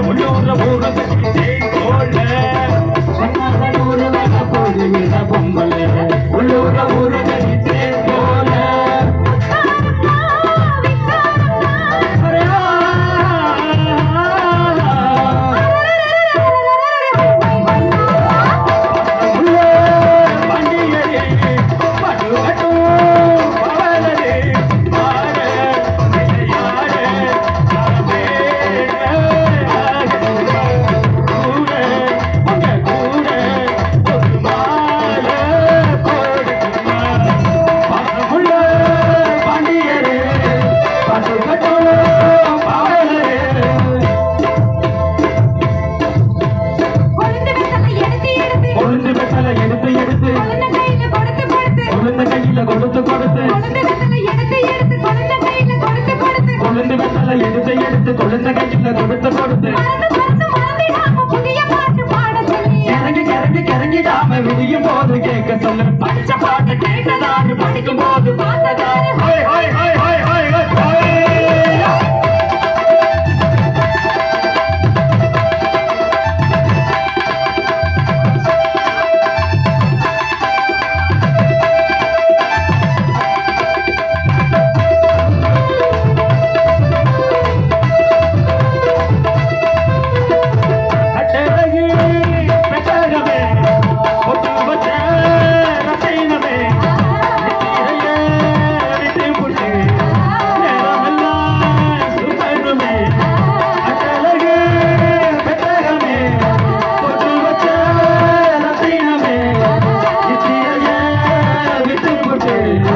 volvió otra burra, குழந்தை கையில கொடுத்து கொடுத்து. குழந்தை கட்டல எடுத்து எடுத்து குழந்தை கையில கொடுத்து கொடுத்து. இறங்கி இறங்கி இறங்கி நாம விடியும் போது கேட்க சொல்லு. படிச்ச பாட்டு கேட்டதாரு படிக்கும் போது Hey!